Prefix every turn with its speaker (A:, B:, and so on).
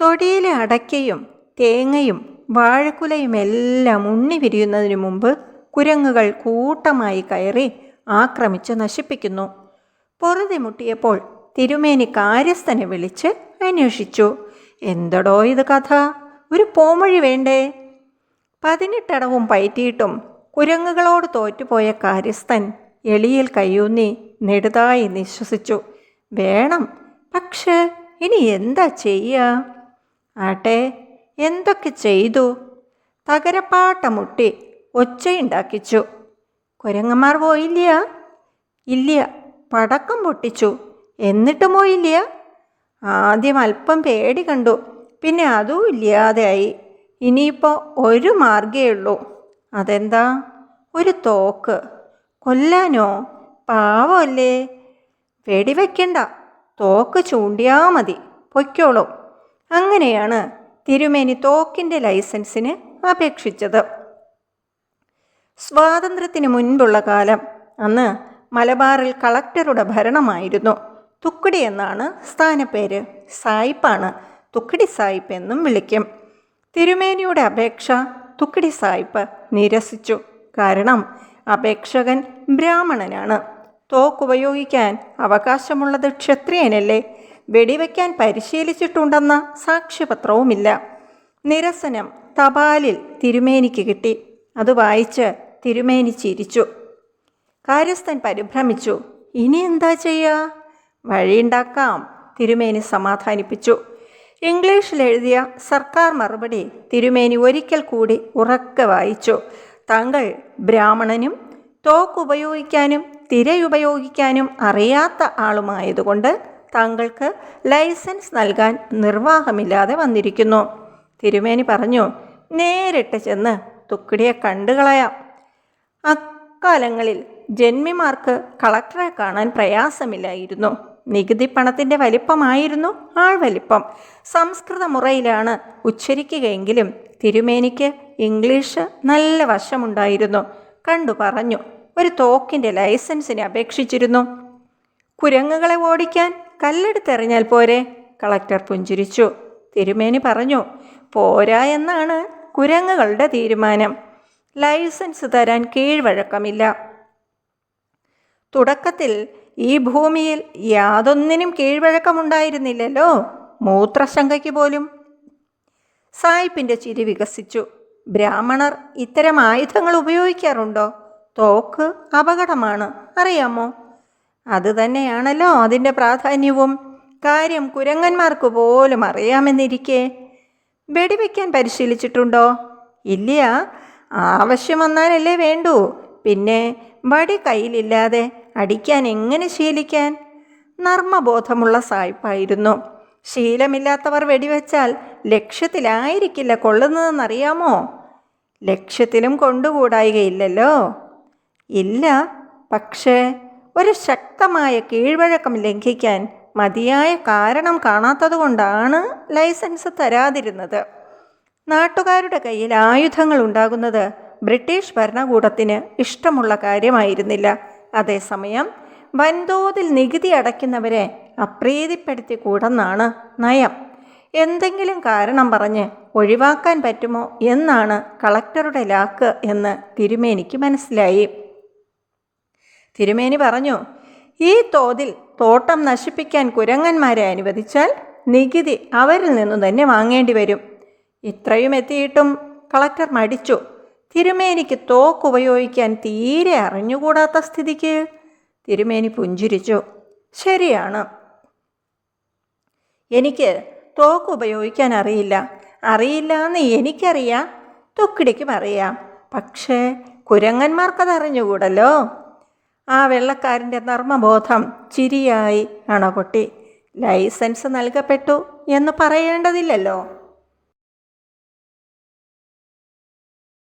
A: തൊടിയിലെ അടയ്ക്കയും തേങ്ങയും വാഴക്കുലയുമെല്ലാം ഉണ്ണി വിരിയുന്നതിനു മുമ്പ് കുരങ്ങുകൾ കൂട്ടമായി കയറി ആക്രമിച്ച് നശിപ്പിക്കുന്നു. പൊറുതി മുട്ടിയപ്പോൾ തിരുമേനി കാര്യസ്ഥനെ വിളിച്ച് അന്വേഷിച്ചു. എന്തടോ ഇത് കഥ? ഒരു പോമൊഴി വേണ്ടേ? പതിനെട്ടടവും പയറ്റിയിട്ടും കുരങ്ങുകളോട് തോറ്റുപോയ കാര്യസ്ഥൻ എളിയിൽ കയ്യൂന്നി നെടുതായി നിശ്വസിച്ചു. വേണം. പക്ഷേ ഇനി എന്താ ചെയ്യുക ആട്ടെ എന്തൊക്കെ ചെയ്തു? തകരപ്പാട്ട മുട്ടി ഒച്ചയുണ്ടാക്കിച്ചു. കുരങ്ങന്മാർ പോയില്ല ഇല്ല പടക്കം പൊട്ടിച്ചു. എന്നിട്ട് പോയില്ല ആദ്യം അല്പം പേടി കണ്ടു. പിന്നെ അതും ഇല്ലാതെയായി. ഇനിയിപ്പോൾ ഒരു മാർഗേ ഉള്ളൂ. അതെന്താ? ഒരു തോക്ക്. കൊല്ലാനോ? പാവമല്ലേ വെടിവെക്കണ്ട. തോക്ക് ചൂണ്ടിയാൽ മതി. പൊയ്ക്കോളും. അങ്ങനെയാണ് തിരുമേനി തോക്കിന്റെ ലൈസൻസിന് അപേക്ഷിച്ചത്. സ്വാതന്ത്ര്യത്തിന് മുൻപുള്ള കാലം അന്ന് മലബാറിൽ കളക്ടറുടെ ഭരണമായിരുന്നു. തുക്കുടി എന്നാണ് സ്ഥാനപ്പേര്. സായിപ്പാണ് തുക്കുടി സായിപ്പ് എന്നും വിളിക്കും. തിരുമേനിയുടെ അപേക്ഷ തുക്കുടി സായിപ്പ് നിരസിച്ചു. കാരണം അപേക്ഷകൻ ബ്രാഹ്മണനാണ്. തോക്കുപയോഗിക്കാൻ അവകാശമുള്ളത് ക്ഷത്രിയനല്ലേ? വെടിവെക്കാൻ പരിശീലിച്ചിട്ടുണ്ടെന്ന സാക്ഷ്യപത്രവുമില്ല. നിരസനം തപാലിൽ തിരുമേനിക്ക് കിട്ടി. അത് വായിച്ച് തിരുമേനി ചിരിച്ചു. കാര്യസ്ഥൻ പരിഭ്രമിച്ചു. ഇനി എന്താ ചെയ്യുക വഴിയുണ്ടാക്കാം തിരുമേനി സമാധാനിപ്പിച്ചു. ഇംഗ്ലീഷിൽ എഴുതിയ സർക്കാർ മറുപടി തിരുമേനി ഒരിക്കൽ കൂടി ഉറക്കെ വായിച്ചു. താങ്കൾ ബ്രാഹ്മണനും തോക്ക് ഉപയോഗിക്കാനും തിരയുപയോഗിക്കാനും അറിയാത്ത ആളുമായതുകൊണ്ട് താങ്കൾക്ക് ലൈസൻസ് നൽകാൻ നിർവാഹമില്ലാതെ വന്നിരിക്കുന്നു. തിരുമേനി പറഞ്ഞു നേരിട്ട് ചെന്ന് തുക്കിടിയെ കണ്ടുകളയാം അക്കാലങ്ങളിൽ ജന്മിമാർക്ക് കളക്ടറെ കാണാൻ പ്രയാസമില്ലായിരുന്നു. നികുതി പണത്തിന്റെ വലിപ്പമായിരുന്നു ആൾ വലിപ്പം. സംസ്കൃത മുറയിലാണ് ഉച്ചരിക്കുകയെങ്കിലും തിരുമേനിക്ക് ഇംഗ്ലീഷ് നല്ല വശമുണ്ടായിരുന്നു. കണ്ടു പറഞ്ഞു ഒരു തോക്കിന്റെ ലൈസൻസിനെ അപേക്ഷിച്ചിരുന്നു. കുരങ്ങുകളെ ഓടിക്കാൻ കല്ലെടുത്തെറിഞ്ഞാൽ പോരെ? കളക്ടർ പുഞ്ചിരിച്ചു. തിരുമേനി പറഞ്ഞു പോരാ എന്നാണ് കുരങ്ങുകളുടെ തീരുമാനം. ലൈസൻസ് തരാൻ കീഴ്വഴക്കമില്ല. തുടക്കത്തിൽ ഈ ഭൂമിയിൽ യാതൊന്നിനും കീഴ്വഴക്കമുണ്ടായിരുന്നില്ലല്ലോ? മൂത്രശങ്കയ്ക്ക് പോലും. സായിപ്പിന്റെ ചിരി വികസിച്ചു. ബ്രാഹ്മണർ ഇത്തരം ആയുധങ്ങൾ ഉപയോഗിക്കാറുണ്ടോ? തോക്ക് അപകടമാണ്. അറിയാമോ? അത് തന്നെയാണല്ലോ അതിന്റെ പ്രാധാന്യവും. കാര്യം കുരങ്ങന്മാർക്ക് പോലും അറിയാമെന്നിരിക്കെ. വെടിവെക്കാൻ പരിശീലിച്ചിട്ടുണ്ടോ? ഇല്ല. ആവശ്യം വന്നാലല്ലേ വേണ്ടൂ. പിന്നെ വടി കയ്യിലില്ലാതെ അടിക്കാൻ എങ്ങനെ ശീലിക്കാൻ? നർമ്മബോധമുള്ള സായിപ്പായിരുന്നു. ശീലമില്ലാത്തവർ വെടിവെച്ചാൽ ലക്ഷ്യത്തിലായിരിക്കില്ല കൊള്ളുന്നതെന്നറിയാമോ? ലക്ഷ്യത്തിലും കൊണ്ടുകൂടായികയില്ലല്ലോ. ഇല്ല. പക്ഷേ ഒരു ശക്തമായ കീഴ്വഴക്കം ലംഘിക്കാൻ മതിയായ കാരണം കാണാത്തതുകൊണ്ടാണ് ലൈസൻസ് തരാതിരുന്നത്. നാട്ടുകാരുടെ കയ്യിൽ ആയുധങ്ങൾ ഉണ്ടാകുന്നത് ബ്രിട്ടീഷ് ഭരണകൂടത്തിന് ഇഷ്ടമുള്ള കാര്യമായിരുന്നില്ല. അതേസമയം വൻതോതിൽ നികുതി അടയ്ക്കുന്നവരെ അപ്രീതിപ്പെടുത്തി കൂടെന്നാണ് നയം. എന്തെങ്കിലും കാരണം പറഞ്ഞ് ഒഴിവാക്കാൻ പറ്റുമോ എന്നാണ് കളക്ടറുടെ ലാക്ക് എന്ന് തിരുമേനിക്ക് മനസ്സിലായി. തിരുമേനി പറഞ്ഞു ഈ തോതിൽ തോട്ടം നശിപ്പിക്കാൻ കുരങ്ങന്മാരെ അനുവദിച്ചാൽ നികുതി അവരിൽ നിന്നു തന്നെ വാങ്ങേണ്ടി വരും. ഇത്രയും എത്തിയിട്ടും കളക്ടർ മടിച്ചു. തിരുമേനിക്ക് തോക്ക് ഉപയോഗിക്കാൻ തീരെ അറിഞ്ഞുകൂടാത്ത സ്ഥിതിക്ക് തിരുമേനി പുഞ്ചിരിച്ചു. ശരിയാണ്. എനിക്ക് തോക്ക് ഉപയോഗിക്കാൻ അറിയില്ല. അറിയില്ല എന്ന് എനിക്കറിയാം. തൊക്കിടിക്കും അറിയാം. പക്ഷേ കുരങ്ങന്മാർക്കത് അറിഞ്ഞുകൂടല്ലോ? ആ വെള്ളക്കാരന്റെ നർമ്മബോധം ചിരിയായി അണപൊട്ടി. ലൈസൻസ് നൽകപ്പെട്ടു എന്ന് പറയേണ്ടതില്ലല്ലോ.